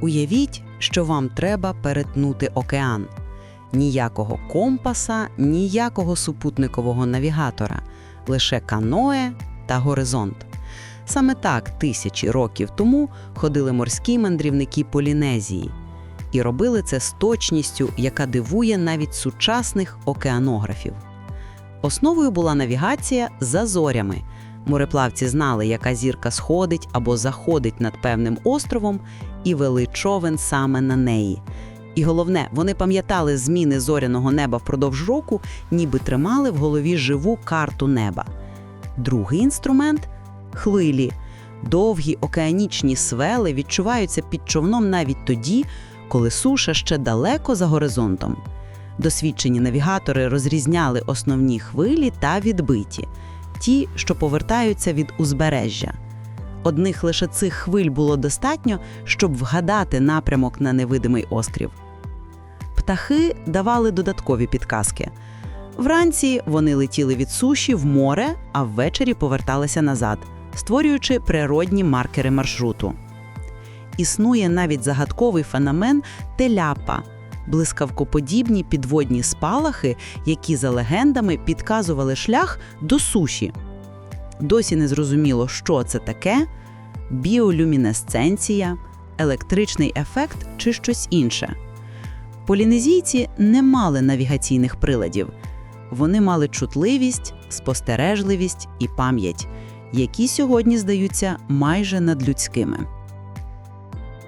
Уявіть, що вам треба перетнути океан. Ніякого компаса, ніякого супутникового навігатора, лише каное та горизонт. Саме так тисячі років тому ходили морські мандрівники Полінезії. І робили це з точністю, яка дивує навіть сучасних океанографів. Основою була навігація за зорями. Мореплавці знали, яка зірка сходить або заходить над певним островом, і вели човен саме на неї. І головне, вони пам'ятали зміни зоряного неба впродовж року, ніби тримали в голові живу карту неба. Другий інструмент хвилі. Довгі океанічні свели відчуваються під човном навіть тоді, коли суша ще далеко за горизонтом. Досвідчені навігатори розрізняли основні хвилі та відбиті, ті, що повертаються від узбережжя. Одних лише цих хвиль було достатньо, щоб вгадати напрямок на невидимий острів. Птахи давали додаткові підказки. Вранці вони летіли від суші в море, а ввечері поверталися назад, створюючи природні маркери маршруту. Існує навіть загадковий феномен теляпа блискавкоподібні підводні спалахи, які за легендами підказували шлях до суші. Досі не зрозуміло, що це таке: біолюмінесценція, електричний ефект чи щось інше. Полінезійці не мали навігаційних приладів. Вони мали чутливість, спостережливість і пам'ять, які сьогодні здаються майже надлюдськими.